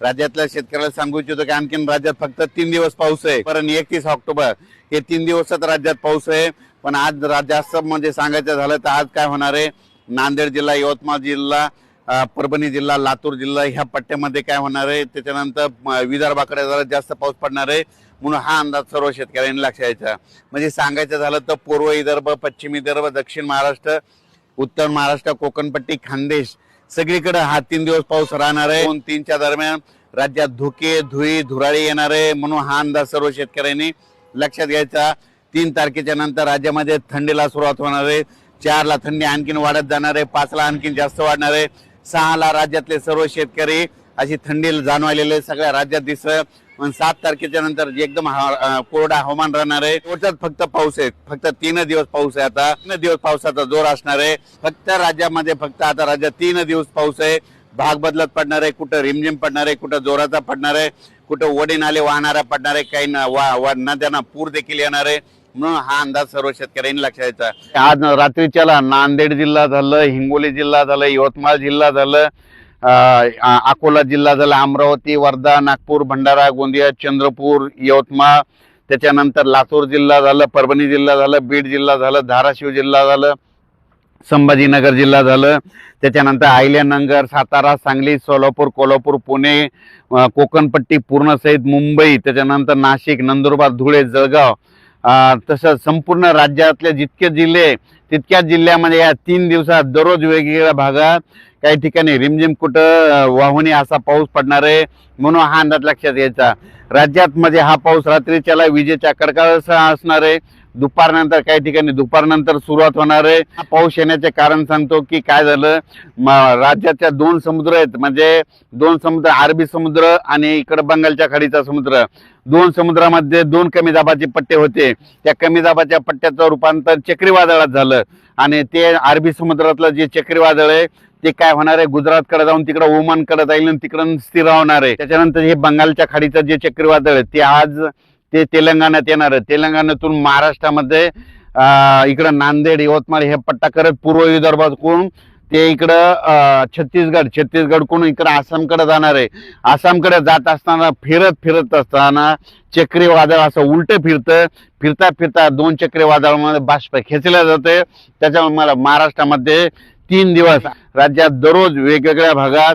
राज्यातल्या शेतकऱ्याला सांगू इच्छितो की आणखीन राज्यात फक्त तीन दिवस पाऊस आहे. कारण एकतीस ऑक्टोबर हे तीन दिवसात राज्यात पाऊस आहे. पण आज जास्त म्हणजे सांगायचं झालं तर आज काय होणार आहे? नांदेड जिल्हा यवतमाळ जिल्हा परभणी जिल्हा लातूर जिल्हा ह्या पट्ट्यामध्ये काय होणार आहे? त्याच्यानंतर विदर्भाकडे जरा जास्त पाऊस पडणार आहे. म्हणून हा अंदाज सर्व शेतकऱ्यांनी लक्षात द्यायचा म्हणजे सांगायचं झालं तर पूर्व विदर्भ पश्चिम विदर्भ दक्षिण महाराष्ट्र उत्तर महाराष्ट्र कोकणपट्टी खानदेश सगळीकडे हा तीन दिवस पाऊस राहणार आहे. दोन तीनच्या दरम्यान राज्यात धुके धुई धुराळी येणार आहे. म्हणून हा अंदाज सर्व शेतकऱ्यांनी लक्षात घ्यायचा. तीन तारखेच्या नंतर राज्यामध्ये थंडीला सुरुवात होणार आहे. चारला थंडी आणखीन वाढत जाणार आहे. पाचला आणखीन जास्त वाढणार आहे. सहाला राज्यातले सर्व शेतकरी अशी थंडी जाणवायलेले सगळ्या राज्यात दिसतं पण सात तारखेच्या नंतर एकदम कोरडा हवामान राहणार आहे. थोडक्यात फक्त पाऊस आहे. फक्त तीन दिवस पाऊस आहे आता. तीन दिवस पावसाचा जोर असणार आहे. फक्त राज्यामध्ये फक्त आता राज्यात तीन दिवस पाऊस आहे. भाग बदलत पडणार आहे. कुठं रिमझिम पडणार आहे. कुठं जोराचा पडणार आहे. कुठं वडे नाले वाहणारा पडणार आहे. काही वा वा- नद्यांना पूर देखील येणार आहे. म्हणून हा अंदाज सर्व शेतकऱ्यांनी लक्षात द्यायचा आज रात्रीच्याला नांदेड जिल्हा झालं हिंगोली जिल्हा झालं यवतमाळ जिल्हा झालं. अकोला जिल्हा झाला अमरावती वर्धा नागपूर भंडारा गोंदिया चंद्रपूर यवतमाळ. त्याच्यानंतर लातूर जिल्हा झालं परभणी जिल्हा झालं बीड जिल्हा झालं धाराशिव जिल्हा झालं संभाजीनगर जिल्हा झालं. त्याच्यानंतर आहिल्यानगर सातारा सांगली सोलापूर कोल्हापूर पुणे कोकणपट्टी पूर्णसहित मुंबई. त्याच्यानंतर नाशिक नंदुरबार धुळे जळगाव. तसंच संपूर्ण राज्यातले जितके जिल्हे तितक्या जिल्ह्यामध्ये या तीन दिवसात दररोज वेगवेगळ्या भागात काही ठिकाणी रिमझिम कुठं वाहुनी असा पाऊस पडणार आहे म्हणून हा अंदाज लक्षात यायचा राज्यात मध्ये हा पाऊस रात्रीच्याला विजेच्या कडकडासह असणार आहे. दुपारनंतर काही ठिकाणी दुपारनंतर सुरुवात होणार आहे. पाऊस येण्याचे कारण सांगतो की काय झालं? म- राज्याच्या दोन समुद्र आहेत. म्हणजे दोन समुद्र अरबी समुद्र आणि इकडे बंगालच्या खाडीचा समुद्र. दोन समुद्रामध्ये दोन कमी दाबाचे पट्टे होते. त्या कमी दाबाच्या पट्ट्याचं रूपांतर चक्रीवादळात झालं. आणि ते अरबी समुद्रातलं जे चक्रीवादळ आहे ते काय होणार आहे? गुजरातकडे जाऊन तिकडं ओमानकडे जाईल आणि तिकडं स्थिर होणार आहे. त्याच्यानंतर हे बंगालच्या खाडीचं जे चक्रीवादळ आहे ते आज ते तेलंगणात येणार आहे. तेलंगणातून महाराष्ट्रामध्ये इकडं नांदेड यवतमाळ हे पट्टा करत पूर्व विदर्भातून ते इकडं छत्तीसगड. छत्तीसगडकडून इकडं आसामकडे जाणार आहे. आसामकडे जात असताना फिरत फिरत असताना चक्रीवादळ असं उलट फिरतं. फिरता फिरता दोन चक्रीवादळामध्ये बाष्प खेचल्या जाते त्याच्यामुळे मला महाराष्ट्रामध्ये तीन दिवस राज्यात दररोज वेगवेगळ्या भागात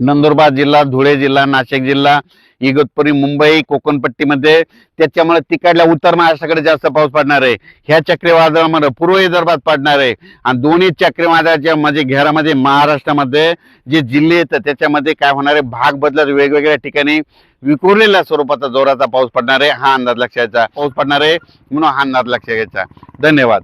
नंदुरबार जिल्हा धुळे जिल्हा नाशिक जिल्हा इगतपुरी मुंबई कोकणपट्टीमध्ये. त्याच्यामुळे तिकडल्या उत्तर महाराष्ट्राकडे जास्त पाऊस पडणार आहे. ह्या चक्रीवादळामध्ये पूर्व विदर्भात पडणार आहे. आणि दोन्ही चक्रीवादळाच्या म्हणजे घेरामध्ये महाराष्ट्रामध्ये जे जिल्हे आहेत त्याच्यामध्ये काय होणार आहे? भाग बदलत वेगवेगळ्या ठिकाणी विखुरलेल्या स्वरूपाचा जोराचा पाऊस पडणार आहे. हा अंदाज लक्षात घ्यायचा. पाऊस पडणार आहे म्हणून हा अंदाज लक्षात घ्यायचा. धन्यवाद.